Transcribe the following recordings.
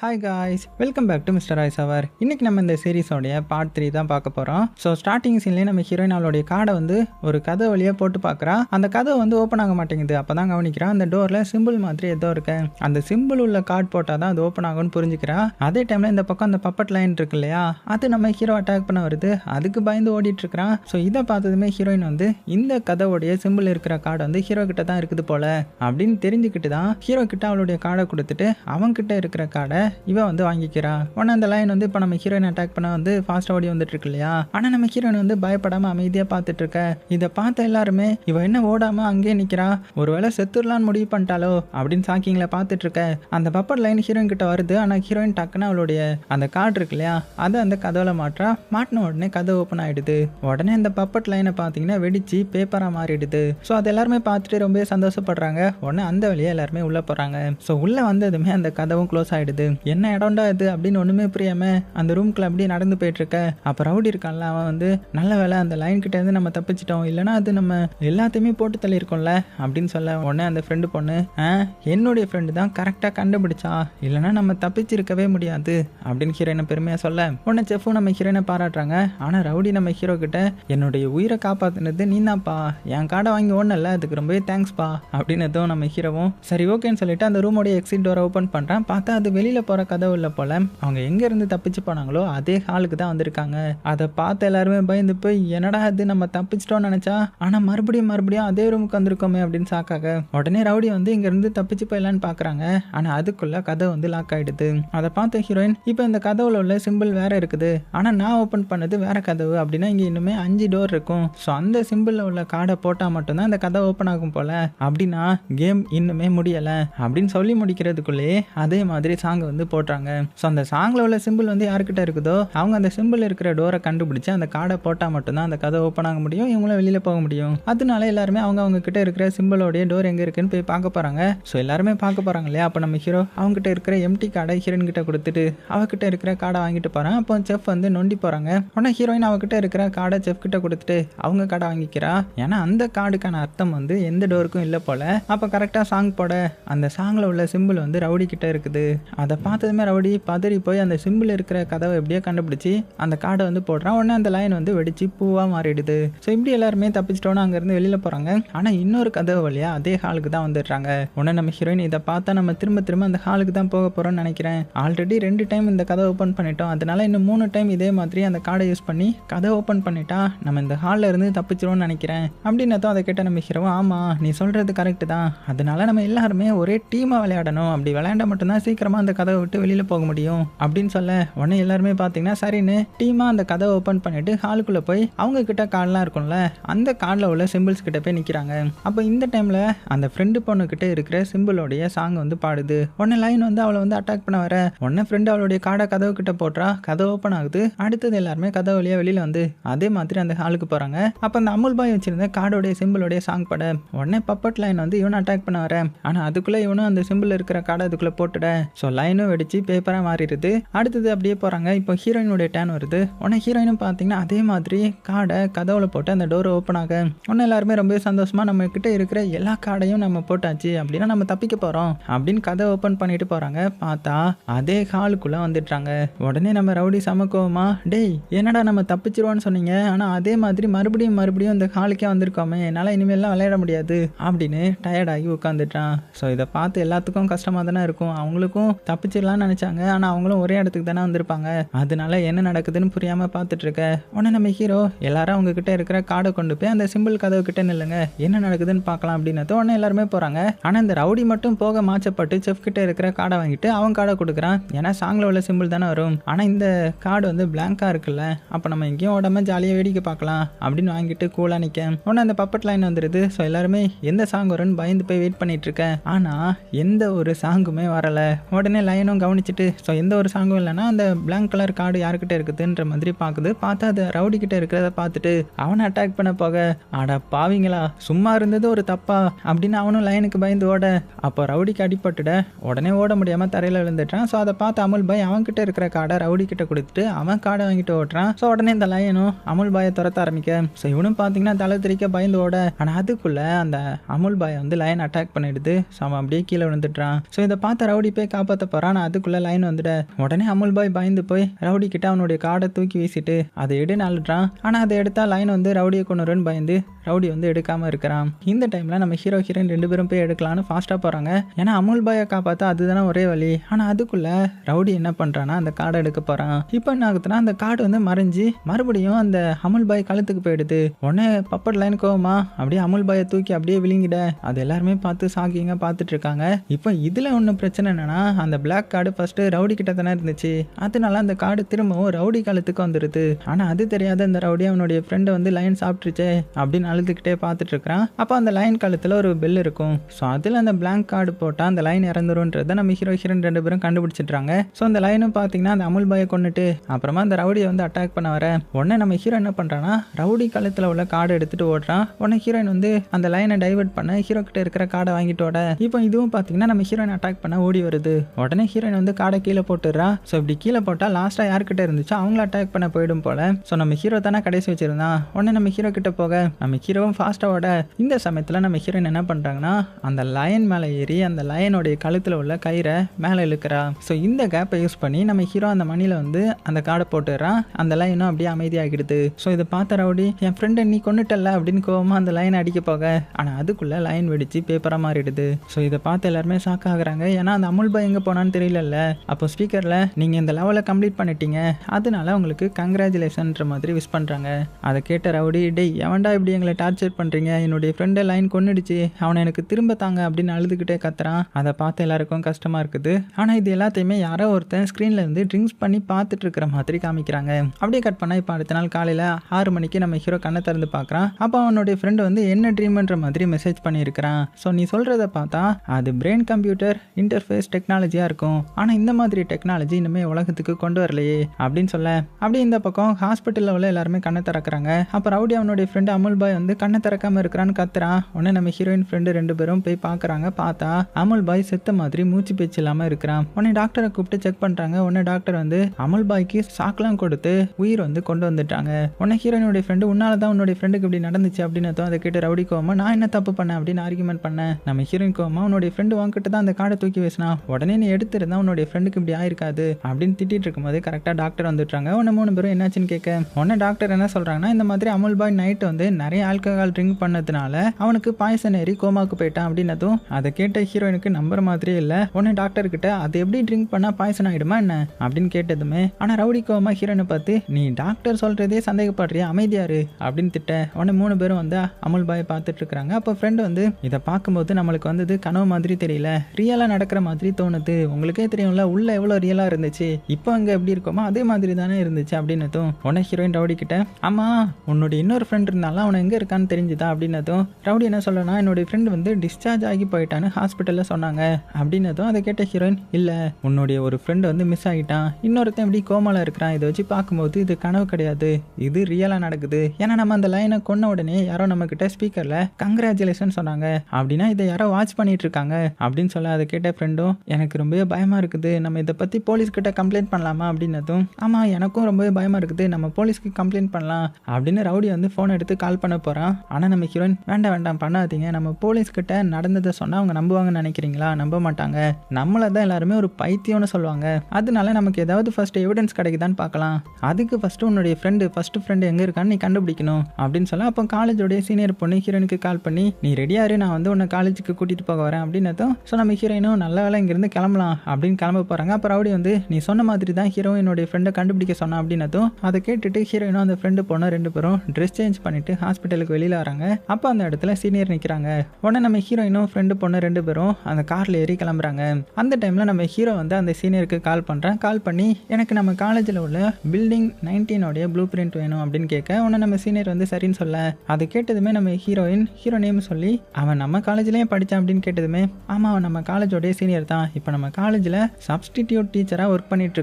Hi guys welcome back to mister Royce அவர் இன்னைக்கு நம்ம இந்த சீரீஸோடைய பார்ட் த்ரீ தான் பார்க்க போகிறோம் ஸோ ஸ்டார்டிங் சீன்லேயே நம்ம ஹீரோயின் அவளுடைய கார்டை வந்து ஒரு கதை வழியாக போட்டு பார்க்குறா. அந்த கதை வந்து ஓப்பன் ஆக மாட்டேங்குது. அப்போ தான் கவனிக்கிறான் அந்த டோரில் சிம்பிள் மாதிரி ஏதோ இருக்கு. அந்த சிம்பிள் உள்ள கார்டு போட்டால் தான் அது ஓப்பன் ஆகும்னு புரிஞ்சுக்கிறா. அதே டைமில் இந்த பக்கம் அந்த பப்பட் லைன் இருக்கு இல்லையா அது நம்ம ஹீரோ அட்டாக் பண்ண வருது. அதுக்கு பயந்து ஓடிட்டு இருக்கிறான் ஸோ இதை பார்த்ததுமே ஹீரோயின் வந்து இந்த கதைவுடைய சிம்பிள் இருக்கிற கார்டு வந்து ஹீரோ கிட்ட தான் இருக்குது போல அப்படின்னு தெரிஞ்சுக்கிட்டு தான் ஹீரோ கிட்ட அவளுடைய கார்டை கொடுத்துட்டு அவங்கிட்ட இருக்கிற கார்டை இவன் வந்து வாங்கிக்கிறா. உடனே அந்த லைன் வந்து இப்போ நம்ம ஹீரோயின் அட்டாக் பண்ண வந்து ஃபாஸ்ட்டாக ஓடி வந்துட்டு இருக்கு இல்லையா ஆனால் நம்ம ஹீரோயின் வந்து பயப்படாமல் அமைதியாக பார்த்துட்டு இருக்க இதை பார்த்த எல்லாருமே இவன் என்ன ஓடாம அங்கேயே நிற்கிறா ஒருவேளை செத்துடலான்னு முடிவு பண்ணிட்டாலோ? அப்படின்னு சாக்கிங்களை பார்த்துட்டு இருக்க அந்த பப்பர் லைன் ஹீரோயின் கிட்ட வருது. ஆனால் ஹீரோயின் டக்குன்னு அவளுடைய அந்த கார்டு இருக்கு இல்லையா அதை அந்த கதவுல மாற்றா மாட்டின உடனே கதை ஓப்பன் ஆயிடுது. உடனே அந்த பப்பட் லைனை பார்த்தீங்கன்னா வெடிச்சு பேப்பராக மாறிடுது. ஸோ அது எல்லாருமே பார்த்துட்டு ரொம்பவே சந்தோஷப்படுறாங்க. உடனே அந்த வழியாக எல்லாருமே உள்ளே போகிறாங்க ஸோ உள்ளே வந்ததுமே அந்த கதவும் க்ளோஸ் ஆயிடுது. என்ன இடம்டா இது? அப்படின்னு ஒன்றுமே புரியாம அந்த ரூம்குள்ள அப்படியே நடந்து போயிட்டு இருக்க அப்போ ரவுடி இருக்கான்ல அவன் வந்து நல்ல வேலை அந்த லைன் கிட்ட இருந்து நம்ம தப்பிச்சிட்டோம். இல்லைன்னா அது நம்ம எல்லாத்தையுமே போட்டு தள்ளியிருக்கோம்ல அப்படின்னு சொல்ல உடனே அந்த ஃப்ரெண்டு பொண்ணு ஆ என்னுடைய ஃப்ரெண்டு தான் கரெக்டாக கண்டுபிடிச்சா? இல்லைன்னா நம்ம தப்பிச்சிருக்கவே முடியாது அப்படின்னு ஹீரோயினை பெருமையாக சொல்ல. உடனே செஃப்பும் நம்ம ஹீரோயினை பாராட்டுறாங்க. ஆனால் ரவுடி நம்ம ஹீரோ கிட்ட என்னுடைய உயிரை காப்பாற்றினது நீதான்ப்பா. என் காடை வாங்கி ஓடனல அதுக்கு ரொம்பவே தேங்க்ஸ்ப்பா அப்படின்னு எதுவும் நம்ம ஹீரோவும் சரி ஓகேன்னு சொல்லிட்டு அந்த ரூமோடைய எக்ஸிட் டோரை ஓப்பன் பண்ணுறான் பார்த்தா அது வெளியில் போகிற கதவு இல்லை போல் அவங்க எங்கேருந்து தப்பிச்சு போனாங்களோ அதே ஹாலுக்கு தான் வந்திருக்காங்க. அதை பார்த்து எல்லாருமே பயந்து போய் என்னடா இது? நம்ம தப்பிச்சிட்டோம்னு நினச்சா? ஆனால் மறுபடியும் மறுபடியும் அதே ரூமுக்கு வந்திருக்கோமே அப்படின்னு சாக்காக உடனே ரவுடி வந்து இங்கேருந்து தப்பிச்சு போயிடலான்னு பார்க்குறாங்க. ஆனால் அதுக்குள்ளே கதை வந்து லாக் ஆகிடுது அதை பார்த்த ஹீரோயின் இப்போ இந்த கதவுல உள்ள சிம்பிள் வேற இருக்குது. ஆனால் நான் ஓப்பன் பண்ணது வேற கதவு அப்படின்னா இங்கே இன்னுமே அஞ்சு டோர் இருக்கும். ஸோ அந்த சிம்பிளில் உள்ள கார்டை போட்டால் மட்டும்தான் இந்த கதை ஓப்பன் ஆகும் போல. அப்படின்னா கேம் இன்னுமே முடியலை. அப்படின்னு சொல்லி முடிக்கிறதுக்குள்ளேயே அதே மாதிரி சாங் வந்து போடுறாங்க ஸோ அந்த சாங்கில் உள்ள சிம்பிள் வந்து யாருக்கிட்ட இருக்குதோ அவங்க அந்த சிம்பிள் இருக்கிற டோரை கண்டுபிடிச்சு அந்த கார்டை போட்டால் மட்டும்தான் அந்த கதை ஓப்பன் ஆக முடியும் இவங்களும் வெளியில் போக முடியும். அதனால எல்லாருமே அவங்க அவங்க கிட்ட இருக்கிற சிம்பிளோடைய டோர் எங்கே இருக்குன்னு போய் பார்க்க போகிறாங்க ஸோ எல்லாருமே பார்க்க போகிறாங்க இல்லையா? அப்போ நம்ம ஹீரோ அவங்ககிட்ட இருக்கிற எம்டி கார்டை ஹீரோயின் கிட்ட கொடுத்துட்டு அவகிட்ட இருக்கிற கார்டை வாங்கிட்டு போகிறான் அப்போ செஃப் வந்து நொண்டி போகிறாங்க உடனே ஹீரோயின் அவகிட்ட இருக்கிற கார்டை செஃப் கிட்ட கொடுத்துட்டு அவங்க கார்டை வாங்கிக்கிறா. ஏன்னா அந்த கார்டுக்கான அர்த்தம் வந்து எந்த டோருக்கும் இல்லை போல. அப்போ கரெக்டாக சாங் போட அந்த சாங்கில் உள்ள சிம்பிள் வந்து ரவுடி கிட்ட இருக்குது. அதை பார்த்ததுமே ரவுடி பதறி போய் அந்த சிம்பிள் இருக்கிற கதவை எப்படியோ கண்டுபிடிச்சி அந்த கார்டை வந்து போடுறான். உடனே அந்த லைன் வந்து வெடிச்சு பூவாக மாறிடுது. ஸோ இப்படி எல்லாருமே தப்பிச்சிட்டோன்னு அங்கேருந்து வெளியில் போகிறாங்க ஆனால் இன்னொரு கதவு வழியாக அதே ஹாலுக்கு தான் வந்துடுறாங்க. உடனே நம்ம ஹீரோயின் இதை பார்த்தா நம்ம திரும்ப திரும்ப அந்த ஹாலுக்கு தான் போக போகிறோம்னு நினைக்கிறேன். ஆல்ரெடி ரெண்டு டைம் இந்த கதை ஓப்பன் பண்ணிட்டோம். அதனால இன்னும் மூணு டைம் இதே மாதிரி அந்த கார்டை யூஸ் பண்ணி கதை ஓப்பன் பண்ணிட்டா நம்ம இந்த ஹாலில் இருந்து தப்பிச்சிருவோம்னு நினைக்கிறேன். அப்படின்னதும் அதை கேட்ட நம்ம ஹீரோ ஆமாம் நீ சொல்கிறது கரெக்டு தான். அதனால நம்ம எல்லாருமே ஒரே டீமாக விளையாடணும். அப்படி விளையாண்டா மட்டும்தான் சீக்கிரமாக அந்த கதை கதவை விட்டு வெளியில் போக முடியும் அப்படின்னு சொல்ல உடனே எல்லாருமே பார்த்தீங்கன்னா சரின்னு டீமாக அந்த கதவை ஓப்பன் பண்ணிட்டு ஹாலுக்குள்ளே போய் அவங்க கிட்ட கார்டெலாம் இருக்கும்ல அந்த கார்டில் உள்ள சிம்பிள்ஸ் கிட்ட போய் நிற்கிறாங்க அப்போ இந்த டைமில் அந்த ஃப்ரெண்டு பொண்ணு கிட்ட இருக்கிற சிம்பிளோடைய சாங் வந்து பாடுது. உடனே லைன் வந்து அவளை வந்து அட்டாக் பண்ண வர. உடனே ஃப்ரெண்டு அவளுடைய கார்டை கதவு கிட்ட போட்டுறா. கதவு ஓப்பன் ஆகுது. அடுத்தது எல்லாருமே கதவு வழியாக வெளியில் வந்து அதே மாதிரி அந்த ஹாலுக்கு போகிறாங்க அப்போ அந்த அமுல் பாய் வச்சிருந்த கார்டோடைய சிம்பிளோடைய சாங் பட. உடனே பப்பட் லைன் வந்து இவனை அட்டாக் பண்ண வர. ஆனால் அதுக்குள்ளே இவனும் அந்த சிம்பிள் இருக்கிற கார்டை அதுக்குள்ளே போட்டுட. ஸோ லைன் லைனும் வெடிச்சு பேப்பராக மாறிடுது. அடுத்தது அப்படியே போகிறாங்க இப்போ ஹீரோயினுடைய டேன் வருது. உடனே ஹீரோயினும் பார்த்தீங்கன்னா அதே மாதிரி காடை கதவுல போட்டு அந்த டோர் ஓப்பன் ஆக உடனே எல்லாருமே ரொம்ப சந்தோஷமா நம்ம கிட்ட இருக்கிற எல்லா காடையும் நம்ம போட்டாச்சு அப்படின்னா நம்ம தப்பிக்க போகிறோம் அப்படின்னு கதை ஓப்பன் பண்ணிட்டு போகிறாங்க பார்த்தா அதே ஹாலுக்குள்ளே வந்துடுறாங்க. உடனே நம்ம ரவுடி சமக்குவோமா டேய் என்னடா நம்ம தப்பிச்சிருவோன்னு சொன்னீங்க? ஆனால் அதே மாதிரி மறுபடியும் மறுபடியும் இந்த ஹாலுக்கே வந்திருக்கோமே என்னால் இனிமேல்லாம் விளையாட முடியாது அப்படின்னு டயர்டாகி உட்காந்துட்டான் ஸோ இதை பார்த்து எல்லாத்துக்கும் கஷ்டமாக தானே இருக்கும். அவங்களுக்கும் தப்பிச்சிடலாம்னு நினச்சாங்க. ஆனால் அவங்களும் ஒரே இடத்துக்கு தானே வந்திருப்பாங்க. அதனால என்ன நடக்குதுன்னு புரியாமல் பார்த்துட்டு இருக்க உடனே நம்ம ஹீரோ எல்லாரும் அவங்க கிட்ட இருக்கிற கார்டை கொண்டு போய் அந்த சிம்பிள் கதவு கிட்ட நில்லுங்க. என்ன நடக்குதுன்னு பார்க்கலாம் அப்படின்னு உடனே எல்லாருமே போகிறாங்க ஆனால் இந்த ரவுடி மட்டும் போக மாச்சப்பட்டு செஃப் கிட்ட இருக்கிற கார்டை வாங்கிட்டு அவன் கார்டை கொடுக்குறான். ஏன்னா சாங்கில் உள்ள சிம்பிள் தானே வரும். ஆனால் இந்த கார்டு வந்து பிளாங்காக இருக்குல்ல. அப்போ நம்ம எங்கேயும் உடம்ப ஜாலியாக வேடிக்கை பார்க்கலாம் அப்படின்னு வாங்கிட்டு கூலாக நிற்க உடனே அந்த பப்பட் லைன் வந்துடுது ஸோ எல்லாருமே எந்த சாங் வரும்னு பயந்து போய் வெயிட் பண்ணிட்டு இருக்கேன் ஆனால் எந்த ஒரு சாங்குமே வரலை. உடனே லைன் லைனும் கவனிச்சிட்டு ஸோ எந்த ஒரு சாங்கும் இல்லைன்னா அந்த பிளாங்க் கலர் கார்டு யாருக்கிட்ட இருக்குதுன்ற மாதிரி பார்க்குது பார்த்தா அதை ரவுடி கிட்ட இருக்கிறத பார்த்துட்டு அவனை அட்டாக் பண்ண போக ஆடா பாவிங்களா சும்மா இருந்தது ஒரு தப்பா? அப்படின்னு அவனும் லைனுக்கு பயந்து ஓட அப்போ ரவுடிக்கு அடிபட்டுட உடனே ஓட முடியாமல் தரையில் விழுந்துட்டான் ஸோ அதை பார்த்து அமுல் பாய் அவன்கிட்ட இருக்கிற கார்டை ரவுடி கிட்ட கொடுத்துட்டு அவன் கார்டை வாங்கிட்டு ஓட்டுறான் ஸோ உடனே இந்த லைனும் அமுல் பாயை துரத்த ஆரம்பிக்க. ஸோ இவனும் பார்த்தீங்கன்னா தலை திரிக்க பயந்து ஓட ஆனால் அதுக்குள்ள அந்த அமுல் பாயை வந்து லைன் அட்டாக் பண்ணிடுது. ஸோ அவன் அப்படியே கீழே விழுந்துட்டான் ஸோ இதை பார்த்து ரவுடி போய் காப்பாற்ற போகிறான் ஆனால் அதுக்குள்ளே லைன் வந்துட உடனே அமுல் பாய் பயந்து போய் ரவுடி கிட்ட அவனுடைய கார்டை தூக்கி வீசிட்டு அதை எடுன்னு நாளுட்றான் ஆனால் அதை எடுத்தா லைன் வந்து ரவுடியை கொண்டுறன்னு பயந்து ரவுடி வந்து எடுக்காமல் இருக்கிறான். இந்த டைமில் நம்ம ஹீரோ ஹீரோயின் ரெண்டு பேரும் போய் எடுக்கலான்னு ஃபாஸ்ட்டாக போகிறாங்க ஏன்னா அமுல் பாயை காப்பாற்றா அதுதானே ஒரே வழி. ஆனால் அதுக்குள்ளே ரவுடி என்ன பண்ணுறான்னா அந்த கார்டை எடுக்க போகிறான் இப்போ என்ன ஆகுதுன்னா அந்த காடு வந்து மறைஞ்சு மறுபடியும் அந்த அமுல் பாய் கழுத்துக்கு போயிடுது. உடனே பப்பட் லைன் கோவமா? அப்படியே அமுல் பாயை தூக்கி அப்படியே விழுங்கிட. அது எல்லாருமே பார்த்து சாக்கிங்க பார்த்துட்டு இருக்காங்க. இப்போ இதில் ஒன்றும் பிரச்சனை என்னன்னா அந்த பிளாக் கார்டு ஃபர்ஸ்ட் ரவுடி கிட்ட தானே இருந்துச்சு. அதனால அந்த கார்டு திரும்பவும் ரவுடி காலத்துக்கு வந்துடுது ஆனால் அது தெரியாத இந்த ரவுடி அவனுடைய ஃப்ரெண்டை வந்து லைன் சாப்பிட்டுருச்சே அப்படின்னு அழுதுகிட்டே பார்த்துட்டு இருக்கிறான். அப்போ அந்த லைன் காலத்தில் ஒரு பெல் இருக்கும். ஸோ அதில் அந்த பிளாங்க் கார்டு போட்டால் அந்த லைன் இறந்துருன்றதை நம்ம ஹீரோ ஹீரோன் ரெண்டு பேரும் கண்டுபிடிச்சிட்றாங்க. ஸோ அந்த லைனும் பார்த்தீங்கன்னா அந்த அமுல் பாயை கொண்டுட்டு அப்புறமா அந்த ரவுடியை வந்து அட்டாக் பண்ண வர. உடனே நம்ம ஹீரோ என்ன பண்ணுறான்னா ரவுடி காலத்தில் உள்ள கார்டை எடுத்துட்டு ஓடுறான். உடனே ஹீரோயின் வந்து அந்த லைனை டைவர்ட் பண்ண ஹீரோ கிட்ட இருக்கிற கார்டை வாங்கிட்டு ஓட. இப்போ இதுவும் பார்த்தீங்கன்னா நம்ம ஹீரோயின் அட்டாக் பண்ண ஓடி வருது. உடனே ஹீரோயின் வந்து காடை கீழே போட்டுடுறா. ஸோ இப்படி கீழே போட்டால் லாஸ்ட்டாக யார்கிட்ட இருந்துச்சோ அவங்கள அட்டாக் பண்ண போயிடும் போல. ஸோ நம்ம ஹீரோ தானே கடைசி வச்சிருந்தான் உடனே நம்ம ஹீரோ கிட்ட போக. நம்ம ஹீரோவும் ஃபாஸ்ட்டாக ஓட. இந்த சமயத்தில் நம்ம ஹீரோயின் என்ன பண்ணுறாங்கன்னா அந்த லயன் மேலே ஏறி அந்த லயனுடைய கழுத்தில் உள்ள கயிறை மேலே இழுக்கிறா. ஸோ இந்த கேப்பை யூஸ் பண்ணி நம்ம ஹீரோ அந்த மணியில் வந்து அந்த காடை போட்டுடுறான் அந்த லைனும் அப்படியே அமைதியாகிடுது. ஸோ இதை பார்த்த ரவுடி என் ஃப்ரெண்டை நீ கொண்டுட்டல அப்படின்னு கோவமாக அந்த லைனை அடிக்க போக. ஆனால் அதுக்குள்ளே லைன் வெடிச்சு பேப்பராக மாறிடுது. ஸோ இதை பார்த்து எல்லாருமே ஷாக் ஆகுறாங்க. ஏன்னா அந்த அமுல் பாய் எங்கே போனான்னு தெரியலல்ல. அப்போ ஸ்பீக்கரில் நீங்கள் இந்த லெவலை கம்ப்ளீட் பண்ணிட்டீங்க. அதனால உங்களுக்கு கங்க்ராச்சுலேஷன்ற மாதிரி விஷ் பண்ணுறாங்க அதை கேட்ட ரவுடி டேய் எவன்டா இப்படி எங்களை டார்ச்சர் பண்ணுறீங்க என்னுடைய ஃப்ரெண்டை லைன் கொண்டுடுச்சு அவனை எனக்கு திரும்ப தாங்க அப்படின்னு அழுதுகிட்டே கத்துறான். அதை பார்த்து எல்லாருக்கும் கஷ்டமாக இருக்குது. ஆனால் இது எல்லாத்தையுமே யாரோ ஒருத்தன் ஸ்க்ரீனில் இருந்து ட்ரிங்க்ஸ் பண்ணி பார்த்துட்டு இருக்கிற மாதிரி காமிக்கிறாங்க. அப்படியே கட் பண்ணால் இப்போ அடுத்த நாள் காலையில் ஆறு மணிக்கு நம்ம ஹீரோ கண்ணை திறந்து பார்க்குறான். அப்போ அவனுடைய ஃப்ரெண்டு வந்து என்ன ட்ரீம்ன்ற மாதிரி மெசேஜ் பண்ணியிருக்கிறான். ஸோ நீ சொல்கிறத பார்த்தா அது பிரெயின் கம்ப்யூட்டர் இன்டர்ஃபேஸ் டெக்னாலஜியாக இருக்கும். ஆனால் இந்த மாதிரி டெக்னாலஜி இனிமேல் உலகத்துக்கு கொண்டு வரலையே அப்படின்னு சொல்ல. அப்படியே இந்த பக்கம் ஹாஸ்பிட்டலில் உள்ள எல்லாருமே கண்ணை திறக்கிறாங்க. அப்போ ரவுடி அவனுடைய ஃப்ரெண்டு அமுல் பாய் வந்து கண்ணை திறக்காம இருக்கிறான்னு கத்துறான். உடனே நம்ம ஹீரோயின் ஃப்ரெண்டு ரெண்டு பேரும் போய் பார்க்குறாங்க பார்த்தா அமுல் பாய் செத்த மாதிரி மூச்சு பேச்சு இல்லாமல் இருக்கிறான். உடனே டாக்டரை கூப்பிட்டு செக் பண்ணுறாங்க உடனே டாக்டர் வந்து அமுல் பாய்க்கு சாக்கெலாம் கொடுத்து உயிர் வந்து கொண்டு வந்துட்டாங்க. உடனே ஹீரோயினுடைய ஃப்ரெண்டு உன்னால தான் உன்னுடைய ஃப்ரெண்டுக்கு இப்படி நடந்துச்சு அப்படின்னு அதை கேட்டு ரவுடி கோமா நான் என்ன தப்பு பண்ணேன்? அப்படின்னு ஆர்குமெண்ட் பண்ணேன் நம்ம ஹீரோயின் கோமா உன்னுடைய ஃப்ரெண்டு வாங்கிட்டு தான் அந்த காடை தூக்கி வீசினா உடனே நீ எடுத்திருந்தா உன்னுடைய ஃப்ரெண்டுக்கு இப்படி ஆயிருக்காது அப்படின்னு திட்டிட்டு இருக்கும்போது கரெக்டாக டாக்டர் வந்துட்டாங்க உன்னை மூணு பேரும் என்னாச்சுன்னு கேட்க. உன்ன டாக்டர் என்ன சொல்றாங்கன்னா இந்த மாதிரி அமுல் பாய் நைட் வந்து நிறைய ஆல்கஹால் ட்ரிங்க் பண்ணதுனால அவனுக்கு பாய்சன் ஏறி கோமாக்கு போயிட்டான் அப்படின்னதும் அதை கேட்ட ஹீரோயினுக்கு நம்புற மாதிரியே இல்லை. உடனே டாக்டர் கிட்ட அது எப்படி ட்ரிங்க் பண்ணால் பாய்சன் ஆகிடுமா என்ன? அப்படின்னு கேட்டதுமே ஆனால் ரவுடி கோமா ஹீரோயினை பார்த்து நீ டாக்டர் சொல்றதே சந்தேகப்படுறியா? அமைதியாரு அப்படின்னு திட்ட. உடனே மூணு பேரும் வந்து அமுல் பாய் பார்த்துட்டு இருக்கிறாங்க அப்போ ஃப்ரெண்டு வந்து இதை பார்க்கும்போது நம்மளுக்கு வந்தது கனவு மாதிரி தெரியல. ரியலாக நடக்கிற மாதிரி தோணுது. உங்களுக்கே தெரியும்ல உள்ள எவ்வளோ ரியலா இருந்துச்சு இப்போ அங்கே எப்படி இருக்கோமோ அதே மாதிரி தானே இருந்துச்சு அப்படின்னதும் உடனே ஹீரோயின் ரவுடி கிட்ட ஆமா உன்னோட இன்னொரு ஃப்ரெண்ட் இருந்தாலும் அவன் எங்க இருக்கான்னு தெரிஞ்சுதா? அப்படின்னதும் ரவுடி என்ன சொல்லனா என்னுடைய ஃப்ரெண்ட் வந்து டிஸ்சார்ஜ் ஆகி போயிட்டான்னு ஹாஸ்பிட்டலில் சொன்னாங்க. அப்படின்னதும் அதை கேட்ட ஹீரோயின் இல்லை உன்னுடைய ஒரு ஃப்ரெண்ட் வந்து மிஸ் ஆகிட்டான். இன்னொருத்தன் எப்படி கோமால இருக்கிறான்? இதை வச்சு பார்க்கும்போது இது கனவு கிடையாது. இது ரியலா நடக்குது. ஏன்னா நம்ம அந்த லைனை கொன்ன உடனே யாரோ நம்ம கிட்ட ஸ்பீக்கர்ல கங்க்ராச்சுலேஷன் சொன்னாங்க. அப்படின்னா இதை யாரோ வாட்ச் பண்ணிட்டு இருக்காங்க. அப்படின்னு சொல்ல அதை கேட்ட ஃப்ரெண்டும் எனக்கு ரொம்பவே பயமாக இருக்குது. நம்ம இதை பற்றி போலீஸ்கிட்ட கம்ப்ளைண்ட் பண்ணலாமா அப்படின்னதும் ஆமாம் எனக்கும் ரொம்பவே பயமாக இருக்குது. நம்ம போலீஸ்க்கு கம்ப்ளைண்ட் பண்ணலாம் அப்படின்னு ரவுடி வந்து ஃபோன் எடுத்து கால் பண்ண போகிறான் ஆனால் நம்ம ஹீரோயின் வேண்டாம் வேண்டாம் பண்ணாதீங்க. நம்ம போலீஸ்கிட்ட நடந்ததை சொன்னால் அவங்க நம்புவாங்கன்னு நினைக்கிறீங்களா? நம்ப மாட்டாங்க. நம்மளை தான் எல்லாருமே ஒரு பைத்தியம்னு சொல்லுவாங்க. அதனால நமக்கு ஏதாவது ஃபர்ஸ்ட் எவிடன்ஸ் கிடைக்குதான்னு பார்க்கலாம். அதுக்கு ஃபர்ஸ்ட் உன்னுடைய ஃப்ரெண்டு ஃபர்ஸ்ட் ஃப்ரெண்டு எங்கே இருக்கான்னு நீ கண்டுபிடிக்கணும் அப்படின்னு சொல்ல அப்போ காலேஜோடைய சீனியர் பொண்ணு ஹீரோயினுக்கு கால் பண்ணி நீ ரெடியாரு நான் வந்து உன்னை காலேஜுக்கு கூட்டிகிட்டு போக வரேன் அப்படின்னதும் ஸோ நம்ம ஹீரோயினும் நல்ல வேலை இங்கேருந்து கிளம்பலாம். அப்படின்னு கிளம்ப போகிறாங்க அப்போ ரவுடி வந்து நீ சொன்ன மாதிரி தான் ஹீரோயினுடைய ஃப்ரெண்டை கண்டுபிடிக்க சொன்னான் அப்படின்னதும் அதை கேட்டுட்டு ஹீரோயினும் அந்த ஃப்ரெண்டு போன ரெண்டு பேரும் ட்ரெஸ் சேஞ்ச் பண்ணிட்டு ஹாஸ்பிட்டலுக்கு வெளியில் வராங்க. அப்போ அந்த இடத்துல சீனியர் நிற்கிறாங்க உடனே நம்ம ஹீரோயினும் ஃப்ரெண்டு பொண்ணு ரெண்டு பேரும் அந்த காரில் ஏறி கிளம்புறாங்க. அந்த டைமில் நம்ம ஹீரோ வந்து அந்த சீனியருக்கு கால் பண்ணுறேன் கால் பண்ணி எனக்கு நம்ம காலேஜில் உள்ள பில்டிங் நைன்டீனோடைய ப்ளூ பிரிண்ட் வேணும் அப்படின்னு கேட்க உடனே நம்ம சீனியர் வந்து சரின்னு சொல்ல. அதை கேட்டதுமே நம்ம ஹீரோயின் ஹீரோ நேம் சொல்லி அவன் நம்ம காலேஜ்லேயே படித்தான் அப்படின்னு கேட்டதுமே ஆமாம் அவன் நம்ம காலேஜோடைய சீனியர் தான். இப்போ நம்ம காலேஜில் சப்ஸ்டிடியூட் டீச்சராக ஒர்க் பண்ணிட்டு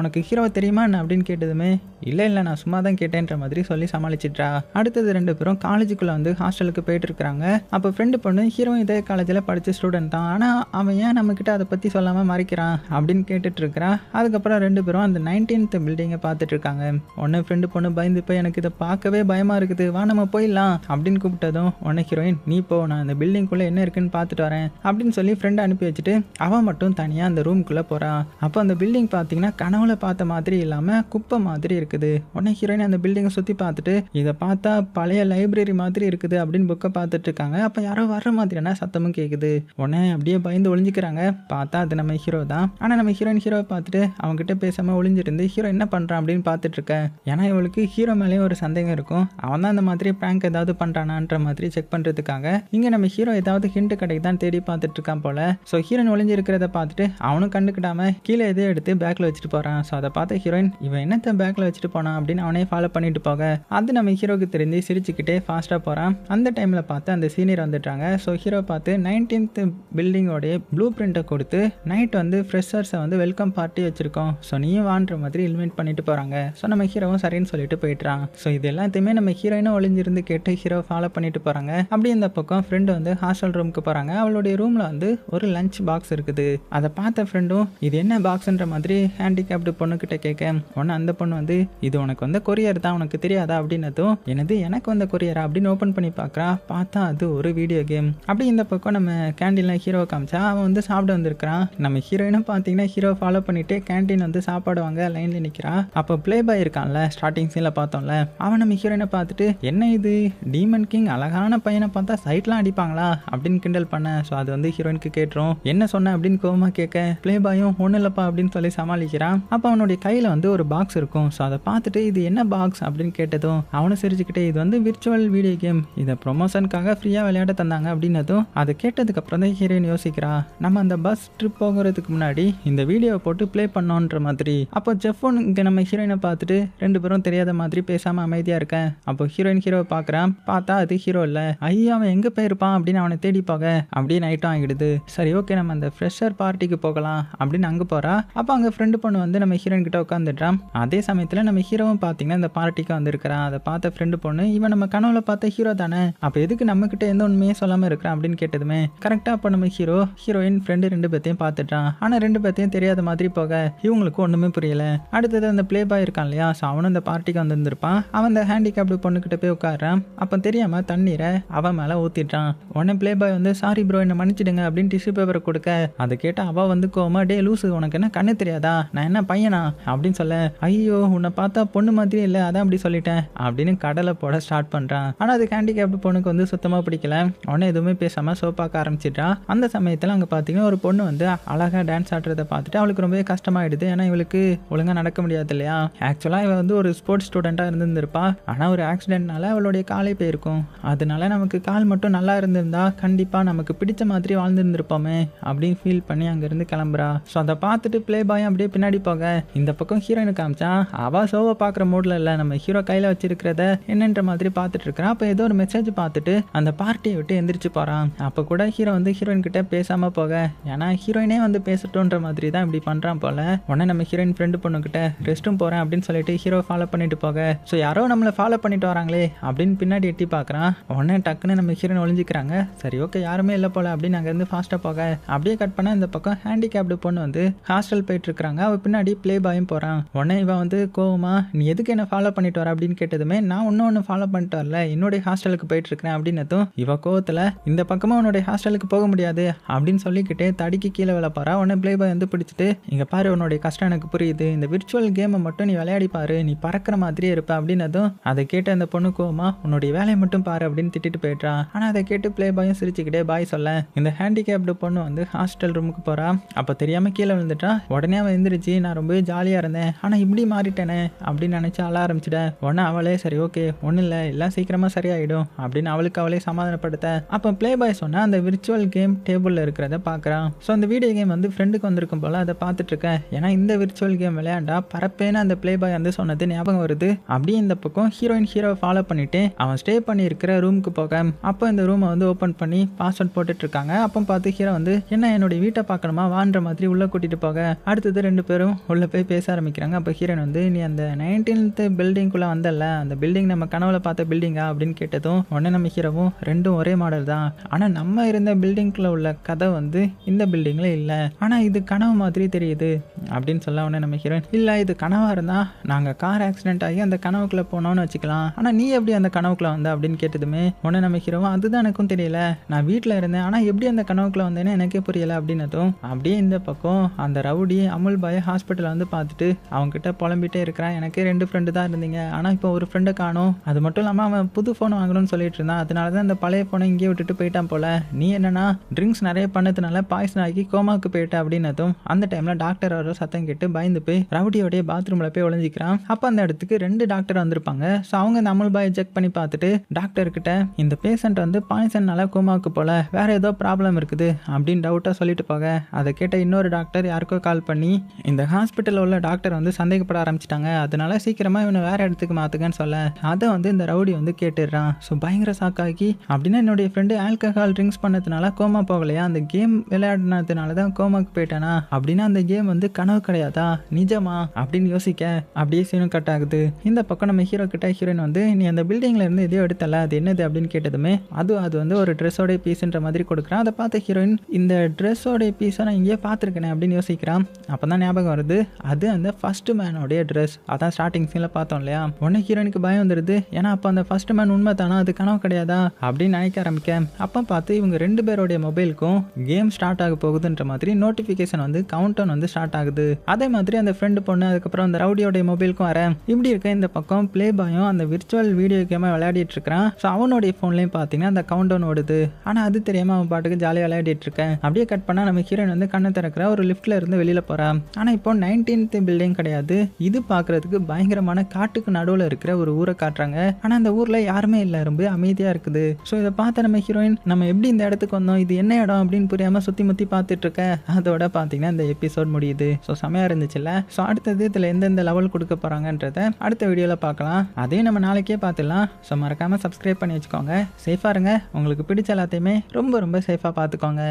உனக்கு ஹீரோ தெரியுமா என்ன அப்படின்னு கேட்டதுமே இல்லை இல்லை நான் சும்மா தான் கேட்டேன்ற மாதிரி சொல்லி சமாளிச்சிட்றா. அடுத்தது ரெண்டு பேரும் காலேஜுக்குள்ளே வந்து ஹாஸ்டலுக்கு போயிட்டு இருக்காங்க அப்போ ஃப்ரெண்டு பொண்ணு ஹீரோ இதே காலேஜில் படித்த ஸ்டூடெண்ட் தான். ஆனால் அவன் ஏன் நம்மக்கிட்ட அதை பற்றி சொல்லாமல் மறைக்கிறான் அப்படின்னு கேட்டுட்டு இருக்கிறா அதுக்கப்புறம் ரெண்டு பேரும் அந்த நைன்டீன்த் பில்டிங்கை பார்த்துட்டு இருக்காங்க உடனே ஃப்ரெண்டு பொண்ணு பயந்து போய் எனக்கு இதை பார்க்கவே பயமாக இருக்குது. வா நம்ம போயிடலாம். அப்படின்னு கூப்பிட்டதும் உடனே ஹீரோயின் நீ போ. நான் அந்த பில்டிங்குள்ளே என்ன இருக்குன்னு பார்த்துட்டு வரேன். அப்படின்னு சொல்லி ஃப்ரெண்டை அனுப்பி வச்சுட்டு அவன் மட்டும் தனியாக தனியாக அந்த ரூம்குள்ளே போகிறான் அப்போ அந்த பில்டிங் பார்த்தீங்கன்னா கனவுல பார்த்த மாதிரி இல்லாமல் குப்பை மாதிரி இருக்குது. உடனே ஹீரோயின் அந்த பில்டிங்கை சுற்றி பார்த்துட்டு இதை பார்த்தா பழைய லைப்ரரி மாதிரி இருக்குது அப்படின்னு புக்கை பார்த்துட்டு இருக்காங்க. அப்போ யாரோ வர்ற மாதிரியான சத்தமும் கேட்குது உடனே அப்படியே பயந்து ஒளிஞ்சிக்கிறாங்க. பார்த்தா அது நம்ம ஹீரோ தான். ஆனால் நம்ம ஹீரோயின் ஹீரோவை பார்த்துட்டு அவங்ககிட்ட பேசாமல் ஒளிஞ்சிருந்து ஹீரோ என்ன பண்ணுறான் அப்படின்னு பார்த்துட்டு இருக்கேன் ஏன்னா இவளுக்கு ஹீரோ மேலேயும் ஒரு சந்தேகம் இருக்கும். அவன் தான் அந்த மாதிரி ப்ராங்க் ஏதாவது பண்ணுறானான்ற மாதிரி செக் பண்ணுறதுக்காக இங்கே நம்ம ஹீரோ ஏதாவது ஹிண்ட் கடைக்கு தான் தேடி பார்த்துட்டு இருக்கான் போல. ஸோ ஹீரோயின் ஒளிஞ்சிருக்கிறத பார்த்துட்டு அவனும் கண்டுக்கிடாம கீழே எதோ எடுத்து பேக்கில் வச்சுட்டு போகிறான் ஸோ அதை பார்த்த ஹீரோயின் இவன் என்னத்த பேக்கில் வச்சுட்டு போனான் அப்படின்னு அவனே ஃபாலோ பண்ணிட்டு போக. அது நம்ம ஹீரோக்கு தெரிஞ்சு சிரிச்சுக்கிட்டே ஃபாஸ்ட்டாக போகிறான் அந்த டைமில் பார்த்து அந்த சீனியர் வந்துட்டாங்க ஸோ ஹீரோ பார்த்து நைன்டீன்த் பில்டிங்கோடைய ப்ளூ பிரிண்ட்டை கொடுத்து நைட் வந்து ஃப்ரெஷர்ஸை வந்து வெல்கம் பார்ட்டி வச்சுருக்கோம். ஸோ நீயும் வான்ற மாதிரி இன்வைட் பண்ணிட்டு போகிறாங்க ஸோ நம்ம ஹீரோவும் சரின்னு சொல்லிட்டு போயிட்டுறான். ஸோ இது எல்லாத்தையுமே நம்ம ஹீரோயினும் ஒளிஞ்சிருந்து கேட்டு ஹீரோ ஃபாலோ பண்ணிட்டு போகிறாங்க அப்படி இந்த பக்கம் ஃப்ரெண்டு வந்து ஹாஸ்டல் ரூமுக்கு போகிறாங்க அவளுடைய ரூமில் வந்து ஒரு லஞ்ச் பாக்ஸ் இருக்குது. அதை பார்த்த ஃப்ரெண்டும் இது என்ன பாக்ஸ்ன்ற மாதிரி ஹேண்டிகேப்டு பொண்ணுக்கிட்ட கேட்க உடனே அந்த பொண்ணு வந்து இது உனக்கு வந்து கொரியர் தான் உனக்கு தெரியாதா? அப்படின்னதும் எனது எனக்கு வந்த கொரியரா அப்படின்னு ஓப்பன் பண்ணி பார்க்குறா. பார்த்தா அது ஒரு வீடியோ கேம் அப்படி இந்த பக்கம் நம்ம கேண்டீனில் ஹீரோ காமிச்சா அவன் வந்து சாப்பிட வந்திருக்கிறான் நம்ம ஹீரோயினும் பார்த்தீங்கன்னா ஹீரோ ஃபாலோ பண்ணிட்டு கேண்டீன் வந்து சாப்பாடு வாங்க லைனில் நிற்கிறான் அப்போ ப்ளே பாய் இருக்கான்ல ஸ்டார்டிங் சீனில் பார்த்தோம்ல. அவன் நம்ம ஹீரோயினை பார்த்துட்டு என்ன இது? டீமன் கிங் அழகான பையனை பார்த்தா சைட்லாம் அடிப்பாங்களா? அப்படின்னு கிண்டல் பண்ண. ஸோ அது வந்து ஹீரோயினுக்கு கேட்டுரும். என்ன சொன்ன? அப்படின்னு கோவமாக கேட்க ப்ளே பாயும் ஒன்றும் இல்லைப்பா அப்படின்னு சொல்லி சமாளிக்கிறான். அப்போ அவனுடைய கையில் வந்து ஒரு பாக்ஸ் இருக்கும். ஸோ அதை பார்த்துட்டு இது என்ன பாக்ஸ் அப்படின்னு கேட்டதும் அவனும் சிரிச்சுக்கிட்டே இது வந்து விர்ச்சுவல் வீடியோ கேம் இதை ப்ரொமோஷனுக்காக ஃப்ரீயாக விளையாட தந்தாங்க அப்படின்னதும் அதை கேட்டதுக்கு அப்புறம் தான் ஹீரோயின் யோசிக்கிறா. நம்ம அந்த பஸ் ட்ரிப் போகிறதுக்கு முன்னாடி இந்த வீடியோவை போட்டு ப்ளே பண்ணோன்ற மாதிரி. அப்போ ஜெஃபோன் இங்கே நம்ம ஹீரோயினை பார்த்துட்டு ரெண்டு பேரும் தெரியாத மாதிரி பேசாமல் அமைதியாக இருக்கேன் அப்போ ஹீரோயின் ஹீரோவை பார்க்குறான். பார்த்தா அது ஹீரோ இல்லை. ஐயா அவன் எங்கே போயிருப்பான்? அப்படின்னு அவனை தேடி போக அப்படியே நைட்டும் ஆகிடுது சரி ஓகே நம்ம அந்த ஃப்ரெஷர் வீட்டுக்கு போகலாம் அப்படின்னு அங்கே போகிறா அப்போ அங்கே ஃப்ரெண்டு பொண்ணு வந்து நம்ம ஹீரோயின் கிட்ட உட்காந்துட்டான் அதே சமயத்தில் நம்ம ஹீரோவும் பார்த்தீங்கன்னா இந்த பார்ட்டிக்கு வந்திருக்கிறான் அதை பார்த்த ஃப்ரெண்டு பொண்ணு இவன் நம்ம கனவுல பார்த்த ஹீரோ தானே? அப்போ எதுக்கு நம்ம கிட்ட எந்த உண்மையே சொல்லாமல் இருக்கிறான் அப்படின்னு கேட்டதுமே கரெக்டாக அப்போ நம்ம ஹீரோ ஹீரோயின் ஃப்ரெண்டு ரெண்டு பேர்த்தையும் பார்த்துட்டான் ஆனால் ரெண்டு பேர்த்தையும் தெரியாத மாதிரி போக இவங்களுக்கு ஒன்றுமே புரியல. அடுத்தது அந்த ப்ளே பாய் இருக்கான் இல்லையா? ஸோ அவனும் இந்த பார்ட்டிக்கு வந்திருந்திருப்பான். அவன் அந்த ஹேண்டிகேப்டு பொண்ணுக்கிட்ட போய் உட்காடுறான் அப்போ தெரியாமல் தண்ணீரை அவன் மேலே ஊற்றிட்டான் உடனே பிளே பாய் வந்து சாரி ப்ரோ என்னை மன்னிச்சிடுங்க அப்படின்னு டிஷ்யூ பேப்பரை கொடுக்க அதை கேட்ட அப்பா வந்து கோமா டே லூசு உனக்கு என்ன கண்ணு தெரியாதா? நான் என்ன பையனா? அப்படின்னு சொல்ல ஐயோ உன்னை பார்த்தா பொண்ணு மாதிரி இல்லை அதான் அப்படி சொல்லிட்டேன் அப்படின்னு கடலை போட ஸ்டார்ட் பண்ணுறான் ஆனால் அது ஹேண்டிகேப்டு பொண்ணுக்கு வந்து சுத்தமாக பிடிக்கல. உடனே எதுவுமே பேசாமல் சோப்பாக்க ஆரம்பிச்சிட்டான் அந்த சமயத்தில் அங்கே பார்த்தீங்கன்னா ஒரு பொண்ணு வந்து அழகாக டான்ஸ் ஆடுறதை பார்த்துட்டு அவளுக்கு ரொம்பவே கஷ்டமாயிடுது. ஏன்னா இவளுக்கு ஒழுங்காக நடக்க முடியாது இல்லையா? ஆக்சுவலாக இவள் வந்து ஒரு ஸ்போர்ட்ஸ் ஸ்டூடெண்ட்டாக இருந்திருப்பா ஆனால் ஒரு ஆக்சிடென்ட்னால அவளுடைய காலே போயிருக்கும். அதனால நமக்கு கால் மட்டும் நல்லா இருந்திருந்தா கண்டிப்பாக நமக்கு பிடிச்ச மாதிரி வாழ்ந்துருந்துருப்போமே அப்படின்னு ஃபீல் பண்ணி அங்கேருந்து கிளம்புறா. ஸோ அதை பார்த்துட்டு ப்ளே பாய் அப்படியே பின்னாடி போக இந்த பக்கம் ஹீரோயினு காமிச்சான் அவள் ஷோவை பார்க்குற மூடில் இல்லை நம்ம ஹீரோ கையில் வச்சிருக்கிறத என்னன்ற மாதிரி பார்த்துட்டு இருக்கிறான் அப்போ ஏதோ ஒரு மெசேஜ் பார்த்துட்டு அந்த பார்ட்டியை விட்டு எந்திரிச்சு போகிறான் அப்போ கூட ஹீரோ வந்து ஹீரோயின் கிட்ட பேசாமல் போக ஏன்னா ஹீரோயினே வந்து பேசட்டுன்ற மாதிரி தான் இப்படி பண்ணுறான் போல. உடனே நம்ம ஹீரோயின் ஃப்ரெண்டு பொண்ணுக்கிட்ட ரெஸ்ட்டும் போகிறேன் அப்படின்னு சொல்லிட்டு ஹீரோ ஃபாலோ பண்ணிட்டு போக. ஸோ யாரோ நம்மளை ஃபாலோ பண்ணிட்டு வராங்களே அப்படின்னு பின்னாடி எட்டி பார்க்குறான் உடனே டக்குன்னு நம்ம ஹீரோயின் ஒளிஞ்சிக்கிறாங்க. சரி ஓகே யாருமே இல்லை போல அப்படின்னு அங்கேருந்து ஃபாஸ்ட்டாக போக. அப்படியே கட் பண்ணால் இந்த பக்கம் ஹேண்டிகேப்டு பொண்ணு வந்து ஹாஸ்டல் போயிட்டுருக்காங்க அவள் பின்னாடி ப்ளே பாயும் போகிறான் உடனே இவன் வந்து கோவமா நீ எதுக்கு என்ன ஃபாலோ பண்ணிட்டு வர? அப்படின்னு கேட்டதுமே நான் ஒன்றும் ஒன்று ஃபாலோ பண்ணிட்டு வரல. என்னுடைய ஹாஸ்டலுக்கு போயிட்டு இருக்கிறேன் அப்படின்னதும் இவ கோவத்தில் இந்த பக்கமாக உன்னுடைய ஹாஸ்டலுக்கு போக முடியாது. அப்படின்னு சொல்லிக்கிட்டு தடிக்கு கீழே விழ போறா. உடனே ப்ளே பாய் வந்து பிடிச்சிட்டு இங்கே பாரு உன்னுடைய கஷ்டம் எனக்கு புரியுது. இந்த விர்ச்சுவல் கேமை மட்டும் நீ விளையாடி பாரு. நீ பறக்கிற மாதிரியே இருப்ப. அப்படின்னதும் அதை கேட்டு அந்த பொண்ணு கோவமா உன்னுடைய வேலையை மட்டும் பாரு. அப்படின்னு திட்டிட்டு போயிட்டான் ஆனால் அதை கேட்டு ப்ளே பாயும் சிரிச்சுக்கிட்டே பாய் சொல்ல இந்த ஹேண்டிகேப்டு பொண்ணு வந்து ஹாஸ்டல் ரூமுக்கு போறா அப்போ தெரியாமல் கீழே விழுந்துட்டா உடனே அவன் எந்திரிச்சு நான் ரொம்பவே ஜாலியாக இருந்தேன். ஆனால் இப்படி மாறிட்டேனே அப்படின்னு நினச்சி அழ ஆரம்பிச்சிட்டேன். உடனே அவளே சரி ஓகே ஒன்றும் இல்லை. எல்லாம் சீக்கிரமாக சரியாயிடும் அப்படின்னு அவளுக்கு அவளே சமாதானப்படுத்த. அப்போ ப்ளே பாய் சொன்னால் அந்த விர்ச்சுவல் கேம் டேபிளில் இருக்கிறத பார்க்குறான் ஸோ அந்த வீடியோ கேம் வந்து ஃப்ரெண்டுக்கு வந்திருக்கும் போல் அதை பார்த்துட்ருக்கேன் ஏன்னா இந்த விர்ச்சுவல் கேம் விளையாண்டா பரப்பேன்னு அந்த ப்ளே பாய் வந்து சொன்னது ஞாபகம் வருது. அப்படியே இந்த பக்கம் ஹீரோயின் ஹீரோ ஃபாலோ பண்ணிட்டு அவன் ஸ்டே பண்ணியிருக்கிற ரூமுக்கு போக. அப்போ இந்த ரூமை வந்து ஓப்பன் பண்ணி பாஸ்வேர்ட் போட்டுட்ருக்காங்க அப்போ பார்த்து ஹீரோ வந்து என்ன என்னுடைய வீட்டை பார்க்கணுமா? வான்ற மாதிரி உள்ளே கூட்டிட்டு போக. அடுத்தது ரெண்டு பேரும் உள்ளே போய் பேச ஆரம்பிக்கிறாங்க. அப்போ ஹீரன் வந்து நீ அந்த நைன்டீன்த் பில்டிங்குள்ளே வந்தல அந்த பில்டிங் நம்ம கனவுல பார்த்த பில்டிங்கா அப்படின்னு கேட்டதும் உடனே நம்ம ஹீரோவும் ரெண்டும் ஒரே மாடல் தான். ஆனால் நம்ம இருந்த பில்டிங்குள்ளே உள்ள கதை வந்து இந்த பில்டிங்கில் இல்லை. ஆனால் இது கனவு மாதிரி தெரியுது. அப்படின்னு சொல்ல உடனே நம்ம ஹீரோயின் இல்லை இது கனவாக இருந்தால் நாங்கள் கார் ஆக்சிடென்ட் ஆகி அந்த கனவுக்குள்ளே போனோம்னு வச்சுக்கலாம். ஆனால் நீ எப்படி அந்த கனவுக்குள்ளே வந்த? அப்படின்னு கேட்டதுமே உடனே நம்ம ஹீரோவும் அதுதான் எனக்கும் தெரியல. நான் வீட்டில் இருந்தேன். ஆனால் எப்படி அந்த கனவுக்குள்ளே வந்தேன்னு எனக்கே புரியல. அப்படின்னதும் அப்படியே இந்த பக்கம் அந்த ரவுடி அமுல் பாய் ஹாஸ்பிட்டலில் வந்து பார்த்துட்டு அவங்ககிட்ட புலம்பிட்டே இருக்கிறான். எனக்கே ரெண்டு ஃப்ரெண்டு தான் இருந்தீங்க. ஆனால் இப்போ ஒரு ஃப்ரெண்டை காணும். அது மட்டும் இல்லாமல் அவன் புது ஃபோன் வாங்கணும்னு சொல்லிட்டு இருந்தான். அதனால தான் அந்த பழைய ஃபோனை இங்கேயே விட்டுட்டு போயிட்டான் போல. நீ என்னன்னா ட்ரிங்க்ஸ் நிறைய பண்ணதுனால பாய்சன் ஆகி கோமாவுக்கு போயிட்ட அப்படின்னதும் அந்த டைமில் டாக்டர் வர சத்தம் கேட்டு பயந்து போய் ரவுடியோடைய பாத்ரூமில் போய் ஒளிஞ்சிக்கிறான். அப்போ அந்த இடத்துக்கு ரெண்டு டாக்டர் வந்திருப்பாங்க. ஸோ அவங்க அந்த அமுல் பாயை செக் பண்ணி பார்த்துட்டு டாக்டர்கிட்ட இந்த பேஷண்ட் வந்து பாய்சன்னால கோமாவுக்கு போல. வேற ஏதோ ப்ராப்ளம் இருக்குது. அப்படின்னு டவுட்டாக சொல்லிட்டு போக அதை கேட்ட இன்னொரு டாக்டர் யாருக்கோ கால் பண்ணி இந்த ஹாஸ்பிட்டலில் உள்ள டாக்டர் வந்து சந்தேகப்பட ஆரம்பிச்சிட்டாங்க. அதனால சீக்கிரமாக இவனை வேறு இடத்துக்கு மாற்றுக்கன்னு சொல்ல. அதை வந்து இந்த ரவுடி வந்து கேட்டுடுறான். ஸோ பயங்கர சாக்காக்கி அப்படின்னா என்னுடைய ஃப்ரெண்டு ஆல்கஹால் ட்ரிங்க்ஸ் பண்ணதுனால கோமா போகலையா? அந்த கேம் விளையாடினதுனால தான் கோமாக்கு போயிட்டானா? அப்படின்னா அந்த கேம் வந்து கனவு கிடையாதா? நிஜமா? அப்படின்னு யோசிக்க அப்படியே சீனும் கட் ஆகுது. இந்த பக்கம் நம்ம ஹீரோ கிட்ட ஹீரோயின் வந்து நீ அந்த பில்டிங்ல இருந்து எதையோ எடுத்தல அது என்னது? அப்படின்னு கேட்டதுமே அது அது வந்து ஒரு ட்ரெஸ்ஸோட பீஸ்ன்ற மாதிரி கொடுக்குறான். அதை பார்த்த ஹீரோயின் இந்த ட்ரெஸ்ஸோட பீஸ் நான் இங்கேயே பார்த்துருக்கேனே அப்படின்னு யோசிக்கிறான். அப்போ தான் ஞாபகம் வருது அது அந்த ஃபஸ்ட்டு மேனோடைய ட்ரெஸ் அதான் ஸ்டார்டிங் சீனில் பார்த்தோம் இல்லையா? உடனே ஹீரோனுக்கு பயம் வந்துடுது ஏன்னா அப்போ அந்த ஃபஸ்ட்டு மேன் உண்மை தானா அது கனவு கிடையாதா? அப்படின்னு நினைக்க ஆரம்பிக்க அப்போ பார்த்து இவங்க ரெண்டு பேருடைய மொபைலுக்கும் கேம் ஸ்டார்ட் ஆக போகுதுன்ற மாதிரி நோட்டிஃபிகேஷன் வந்து கவுண்ட் வந்து ஸ்டார்ட் ஆகுது. அதே மாதிரி அந்த ஃப்ரெண்டு பொண்ணு அதுக்கப்புறம் அந்த ரவுடியோடைய மொபைலுக்கும் வர. இப்படி இருக்க இந்த பக்கம் ப்ளே பாயும் அந்த விர்ச்சுவல் வீடியோ கேமை விளையாடிட்டு இருக்கிறான். ஸோ அவனுடைய ஃபோன்லேயும் பார்த்தீங்கன்னா அந்த கவுண்ட் ஓடுது. ஆனால் அது தெரியாமல் அவன் பாட்டுக்கு ஜாலியாக விளையாடிட்டு இருக்கேன். அப்படியே கட் பண்ணால் நம்ம ஹீரோ ஹீரோயின் வந்து கண்ணை திறக்கிற ஒரு லிஃப்ட்ல இருந்து வெளியில் போகிறான் ஆனால் இப்போ நைன்டீன்த் பில்டிங் கிடையாது. இது பார்க்கறதுக்கு பயங்கரமான காட்டுக்கு நடுவில் இருக்கிற ஒரு ஊரை காட்டுறாங்க. ஆனால் அந்த ஊரில் யாருமே இல்லை. ரொம்ப அமைதியாக இருக்குது. ஸோ இதை பார்த்த நம்ம ஹீரோயின் நம்ம எப்படி இந்த இடத்துக்கு வந்தோம்? இது என்ன இடம் அப்படின்னு புரியாமல் சுற்றி முற்றி பார்த்துட்டு இருக்க. அதோட பார்த்தீங்கன்னா இந்த எபிசோட் முடியுது. ஸோ செமையாக இருந்துச்சுல்ல? ஸோ அடுத்தது இதில் எந்தெந்த லெவல் கொடுக்க போகிறாங்கன்றத அடுத்த வீடியோவில் பார்க்கலாம். அதையும் நம்ம நாளைக்கே பார்த்துடலாம். ஸோ மறக்காமல் சப்ஸ்கிரைப் பண்ணி வச்சுக்கோங்க. சேஃபாக இருங்க. உங்களுக்கு பிடிச்ச எல்லாத்தையுமே ரொம்ப ரொம்ப சேஃபாக பார்த்துக்கோங்க.